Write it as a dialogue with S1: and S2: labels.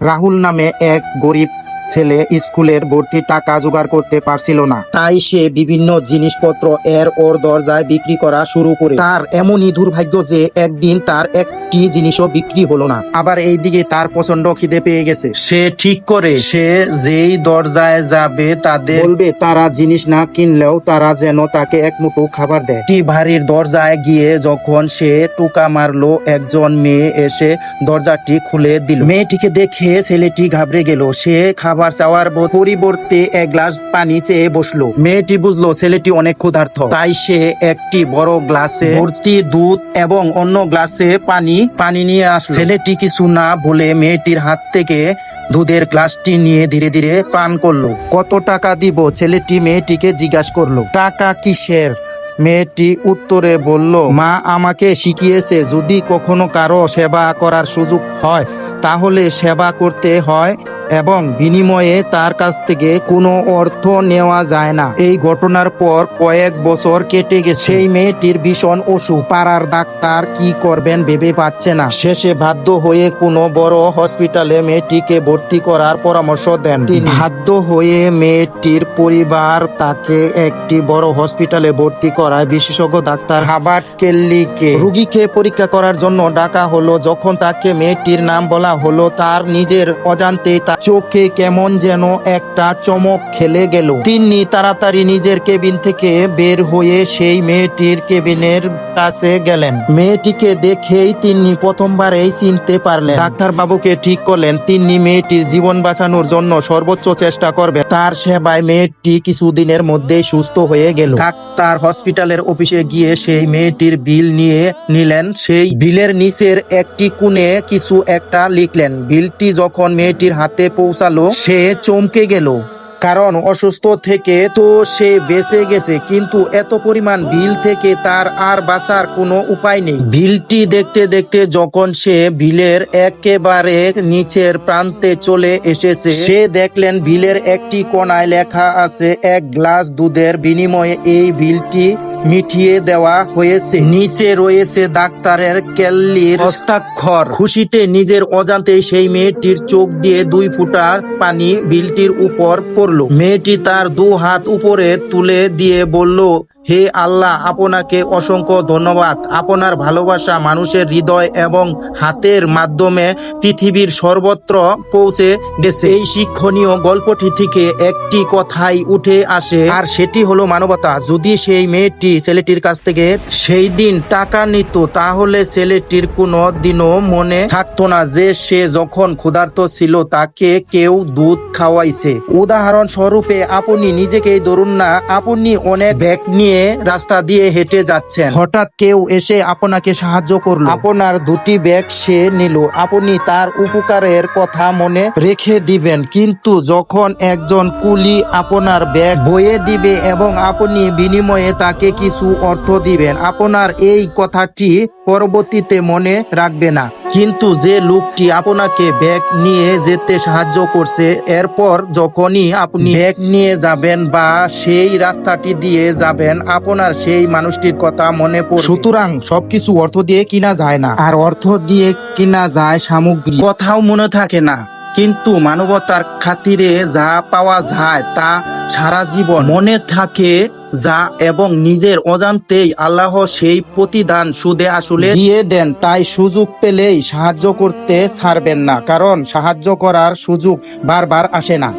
S1: রাহুল নামে এক গরিব ছেলে স্কুলের ভর্তি টাকা জোগাড় করতে পারছিল না। তাই সে বিভিন্ন জিনিসপত্র এর ওর দরজায় বিক্রি করা শুরু করে। তার এমনই দুর্ভাগ্য যে একদিন তার একটি জিনিসও বিক্রি হলো না। আবার এইদিকে তার প্রচণ্ড খিদে পেয়ে গেছে। সে ঠিক করে সে যেই দরজায় যাবে তাদের বলবে, তারা জিনিস না কিনলেও তারা যেন তাকে এক মুঠো খাবার দেয়। টি ভারির দরজায় গিয়ে যখন সে টুকা মারলো, একজন মেয়ে এসে দরজাটি খুলে দিল। মেয়েটিকে দেখে ছেলেটি ঘাবড়ে গেল। সে খাবার চাওয়ার ব- পরিবর্তে এক গ্লাস পানি চেয়ে বসল। মেয়েটি বুঝলো ছেলেটি অনেক ক্ষুধার্ত। তাই সে একটি বড় গ্লাসে ভর্তি দুধ এবং অন্য গ্লাসে পানি পানি নিয়ে আসলো। ছেলেটি কিছু না বলে মেয়েটির হাত থেকে দুধের গ্লাসটি নিয়ে ধীরে ধীরে পান করল। কত টাকা দিব? ছেলেটি মেয়েটিকে জিজ্ঞাসা করল। টাকা কিসের? মেয়েটি উত্তরে বলল, মা আমাকে শিখিয়েছে, যদি কখনো কারও সেবা করার সুযোগ হয়, তাহলে সেবা করতে হয় এবং বিনিময়ে তার কাছ থেকে কোনো অর্থ নেওয়া যায় না। এই ঘটনার পর কয়েক বছর কেটে গেছে। সেই মেয়েটির ভীষণ অসুখ। পাড়ার ডাক্তার কি করবেন ভেবে পাচ্ছে না। শেষে বাধ্য হয়ে কোনো বড় হসপিটালে মেয়েটিকে ভর্তি করার পরামর্শ দেন বাধ্য হয়ে মেয়েটির পরিবার তাকে একটি বড় হসপিটালে ভর্তি করায়। বিশেষজ্ঞ ডাক্তার হাবার্ট কেল্লিকে রুগীকে পরীক্ষা করার জন্য ডাকা হলো। যখন তাকে মেয়েটির নাম বলা হলো, তার নিজের অজান্তেই চোখে কেমন যেন একটা চমক খেলে গেল। তিনি তাড়াতাড়ি নিজের কেবিন থেকে বের হয়ে সেই মেয়েটির কেবিনের কাছে গেলেন। মেয়েটিকে দেখেই তিনি প্রথমবারেই চিনতে পারলেন। ডাক্তার বাবুকে ঠিক করলেন তিনি মেয়েটির জীবন বাঁচানোর জন্য সর্বোচ্চ চেষ্টা করবেন। তার সেবায় মেয়েটি কিছুদিনের মধ্যেই সুস্থ হয়ে গেল। ডাক্তার হসপিটালের অফিসে গিয়ে সেই মেয়েটির বিল নিয়ে নিলেন। সেই বিলের নিচের একটি কোণে কিছু একটা লিখলেন। বিলটি যখন মেয়েটির হাতে পৌঁছালো। সে চমকে গেল। কারণ অসুস্থ থেকে তো সে বেঁচে গেছে, কিন্তু এত পরিমাণ বিল থেকে তার আর বাঁচার কোনো উপায় নেই। বিলটি দেখতে দেখতে যখন সে বিলের একেবারে নিচের প্রান্তে চলে এসেছে, সে দেখলেন বিলের একটি কোনায় লেখা আছে, এক গ্লাস দুধের বিনিময়ে এই বিলটি মিটিয়ে দেওয়া হয়েছে। নিচে রয়েছে ডাক্তারের কেল্লির হস্তাক্ষর। খুশিতে নিজের অজান্তেই সেই মেয়েটির চোখ দিয়ে দুই ফুটা পানি বিলটির উপর পড়ল। মেয়েটি তার দু হাত উপরে তুলে দিয়ে বলল হে আল্লাহ আপনাকে অসংখ্য ধন্যবাদ। আপনার ভালোবাসা মানুষের হৃদয় এবং হাতের মাধ্যমে পৃথিবীর সর্বত্র পৌঁছে গেছে। এই শিক্ষণীয় গল্পটি থেকে একটি কথাই উঠে আসে আর সেটি হলো মানবতা। যদি সেই মেয়েটি ছেলেটির কাছ থেকে, সেই দিন টাকা নিত, তাহলে ছেলেটির কোনো দিনও মনে থাকতো না যে সে যখন ক্ষুধার্ত ছিল, তাকে কেউ দুধ খাওয়াইছে। উদাহরণ স্বরূপে আপনি নিজেকেই ধরুন না, আপনি অনেক ব্যাগ নিয়ে রাস্তা দিয়ে হেঁটে যাচ্ছেন। হঠাৎ কেউ এসে আপনাকে সাহায্য করল। আপনার দুটি ব্যাগ সে নিল। আপনি তার উপকারের কথা মনে রেখে দিবেন। কিন্তু যখন একজন কুলি আপনার ব্যাগ বয়ে দিবে এবং আপনি বিনিময়ে তাকে কিছু অর্থ দিবেন। আপনার এই কথাটি পরবর্তীতে মনে রাখবে না। কিন্তু যে লোকটি আপনাকে ব্যাগ নিয়ে যেতে সাহায্য করছে এরপর যখনই আপনি ব্যাগ নিয়ে যাবেন বা সেই রাস্তাটি দিয়ে যাবেন আপনার সেই মানুষটির কথা মনে পড়ে সুতরাং সবকিছু অর্থ দিয়ে কিনা যায় না। আর অর্থ দিয়ে কিনা যায় সামগ্রী। কথাও মনে থাকে না। কিন্তু মানবতার খাতিরে যা পাওয়া যায় তা সারা জীবন মনে থাকে যা এবং নিজের অজান্তেই আল্লাহ সেই প্রতিদান সুদে আসলে দিয়ে দেন, তাই সুযোগ পেলেই সাহায্য করতে ছাড়বেন না, কারণ সাহায্য করার সুযোগ বারবার আসে না।